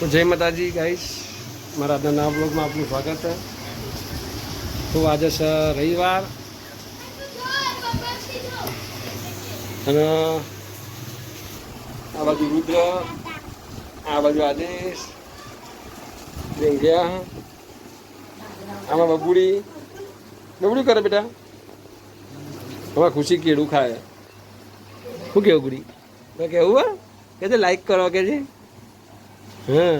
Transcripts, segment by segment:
તો જય માતાજી ગાઈશ મારા આજના નવા બ્લોગમાં આપનું સ્વાગત છે. તો આજે છે રવિવાર. અને આ બાજુ રુદ્ર, આ બાજુ આદેશ. ગયા આમાં બબુડી. બબુડી કરે બેટા? હવે ખુશી કેળું ખાય. શું કેવું ગુડી? કેવું કે લાઈક કરો કે છે હા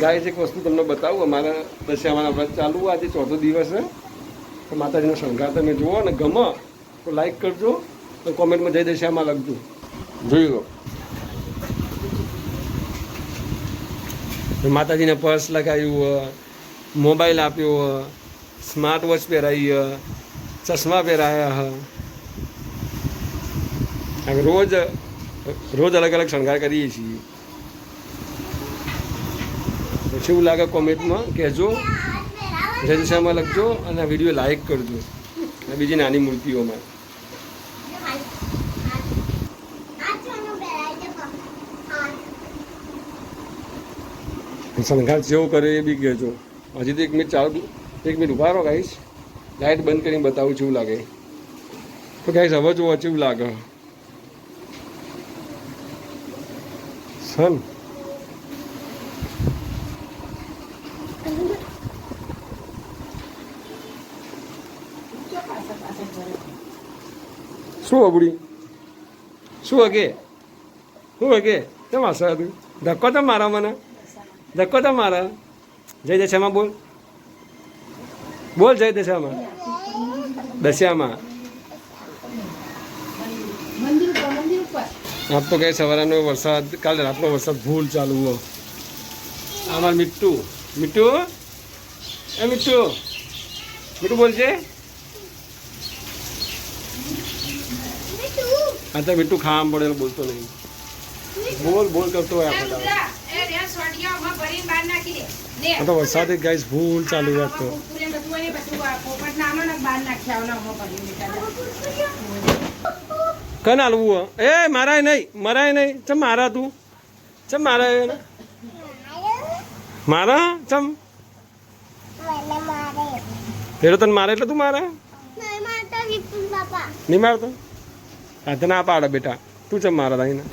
ગાય એક વસ્તુ તમને બતાવું અમારા દશામાના વ્રત ચાલુ આજે ચોથો દિવસ છે તો માતાજીનો શણગાર તમે જુઓ ને ગમો તો લાઈક કરજો તો કોમેન્ટમાં જય દશામાં લખજો. જોઈ લો. માતાજીને પર્સ લગાવ્યું મોબાઈલ આપ્યો સ્માર્ટ વોચ પહેરાવી ચશ્મા પહેરાયા હ રોજ રોજ અલગ અલગ શણગાર કરીએ છીએ. પછી એવું લાગે કોમેન્ટમાં કહેજો જય દિશામાં લખજો અને વીડિયો લાઈક કરજો. અને બીજી નાની મૂર્તિઓમાં. શણગાર જેવો કરે એ બી કહેજો. હજી તો એક મિનિટ ચાલુ, એક મિનિટ ઊભા રહો ગાઈશ લાઇટ બંધ કરીને બતાવું એવું લાગે. તો ગાઈશ હવે જોવા કેવું લાગે. સન. શું અબડી? શું હગે શું હગે કેમ આશા તું ધક્કો તો મારા મને. ધક્કો તો મારા. જય દશામાં બોલ. બોલ જય દશામાં. દશામાં. આપ તો કઈ સવારનો વરસાદ કાલે રાતનો વરસાદ ભૂલ ચાલુ હો. અમાર મીઠું. મીઠું? એ મીઠું. મીઠું બોલજે. તો મીઠું ખાવા પડે બોલતો નહીં. બોલ બોલ કરતો હોય આપણે તો વરસાદ ગાઈસ ભૂલ ચાલુ રાખતો કન હાલવું એ મારાય નહીં મરાય નહીં. ચમ મારા તું? ચમ મારા મારા? ચમ? પેલો તને મારે એટલે તું મારા? નહીં મારતો? હાથ ના પાડે બેટા તું ચમ મારા તાઈને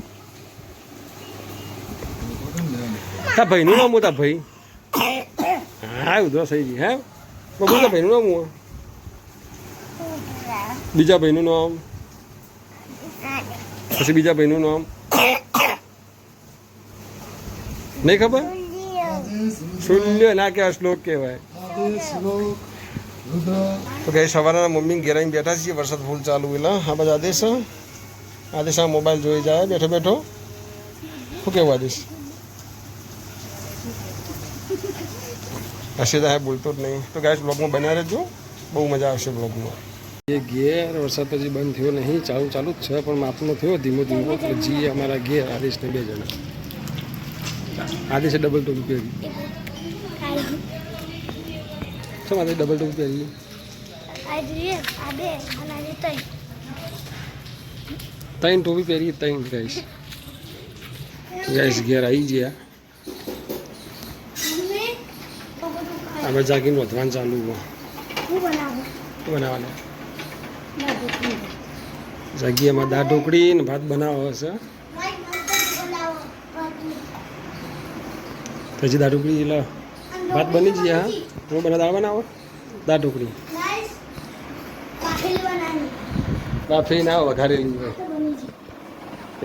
તા ભાઈનું નામ તા ભાઈ હા ઉધો થઈ ગઈ હે બબુ તા ભાઈનું નામ હું બીજા ભાઈનું નામ પછી બીજા ભાઈનું નામ નહીં ખબર શૂન્ય ના કહેવાય શ્લોક કહેવાય તો ગઈ સવારના મમ્મી ઘેર આવીને બેઠા છીએ. વરસાદ ફૂલ ચાલુ એટલે હા બાજુ આદેશ. આદેશ આ મોબાઈલ જોઈ જાય. બેઠો બેઠો. શું કેવું આદેશ? હશે તો બોલતો જ નહીં. તો ગાય બ્લોગમાં બનાવી રહેજો. બહુ મજા આવશે બ્લોગમાં એ ઘેર વરસાદ પછી બંધ થયો નહીં. ચાલુ ચાલુ જ છે પણ માપનો થયો ધીમો ધીમો. એટલે જી અમારા ઘેર આદેશને બે જણા. આદેશે ડબલ ટોપી પહેરી શું મારે ડબલ ટોપી પહેરી ત્રણ ટોપી પહેરી ત્રણ ગાઈશ ગાઈશ ઘેર આવી ગયા. આપણે જાગીને વધવાનું ચાલુ બનાવવાનું? જાગી એમાં દાળ ઢોકળી ને ભાત બનાવો હશે. પછી દાળ ઢોકળી એટલે ભાત બની ગયા હા? હું બને દાળ બનાવો. દાળ ઢોકળી. બાફી ના વઘારેલી હોય.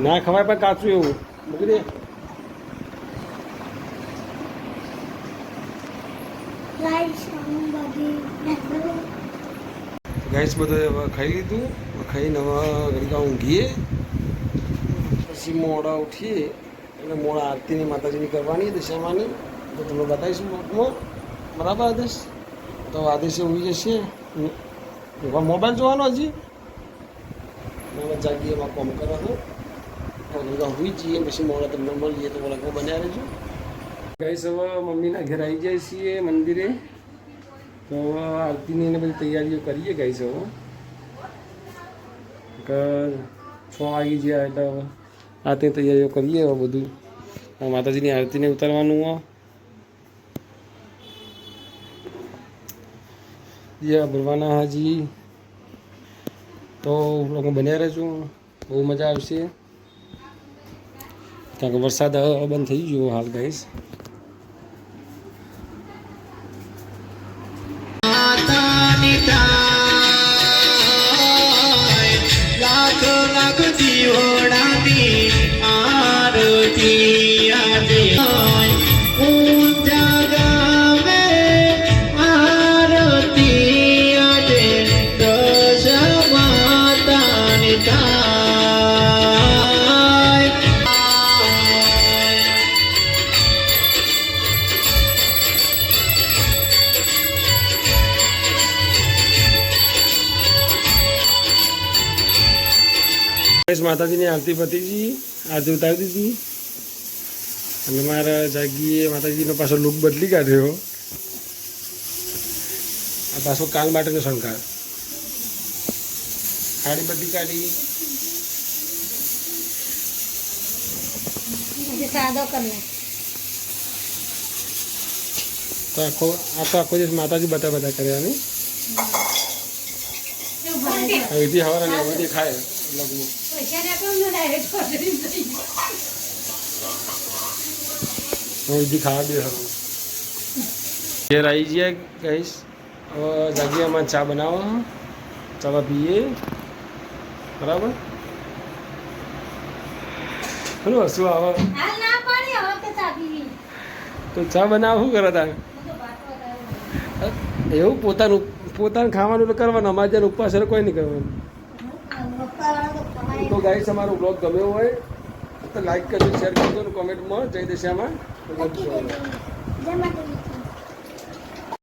ના ખવાય પણ કાચું એવું. મૂકી દે. ગાઈસ, બધું ખાઈ લીધું. ખાઈને હવે ઘડીક ઊંઘીએ. પછી મોડા ઉઠીએ. એટલે મોડા આરતીની માતાજીની કરવાની, દશામાની. તો તમે બતાવીશું બ્લોગમાં બરાબર આદેશ? તો આદેશે ઊંઘી જશે. હવે મોબાઈલ જોવાનો હજી. હવે જાગીએ એમાં કોમ કરવાનો. હવે હોઈ જઈએ, પછી મોડા તમને મળીએ, તો બ્લોગમાં બન્યા રહેજો ગઈસ, હવે મમ્મીના ઘરે આવી જાય છીએ મંદિરે. તો હવે આરતીની એને બધી તૈયારીઓ કરીએ ગઈ હવે. છ વાગી ગયા એટલે હવે આરતી તૈયારીઓ કરીએ હવે બધું. માતાજીની આરતીને ઉતારવાનું હો દિયા ભરવાના હાજી તો લોકો બન્યા રહેજો. બહુ મજા આવશે. કારણ કે વરસાદ બંધ થઈ ગયો હાલ ગાઈશ લાખ ગણેશ માતાજીની આરતી પતીજી આરતી ઉતારી દીધી. અને મારા જાગીએ માતાજીનો પાછો લુક બદલી કાઢ્યો. આ પાછો કાલ માટેનો શણગાર. ખાડી બદલી કાઢી. તો આખો આ તો આખો દિવસ માતાજી બધા બધા કર્યા નહીં? હવેથી હવાના હવેથી ખાય લગ્ન હવેથી ખાવા બે હવે ઘેર આવી જઈએ કહીશ હવે જાગીએ ચા બનાવો ચા પીએ. બરાબર? શું આવે? હાલ ના કે ચાબી તો ચા બનાવો શું કરે તારે? એવું પોતાનું પોતાનું ખાવાનું તો કરવાનું. અમારે જ્યારે ઉપવાસ કોઈ નહીં કરવાનું. તો ગાઈસ અમારો બ્લોગ ગમ્યો હોય, તો લાઈક કરજો શેર કરજો કોમેન્ટમાં જય દિશામાં. જય માતાજી.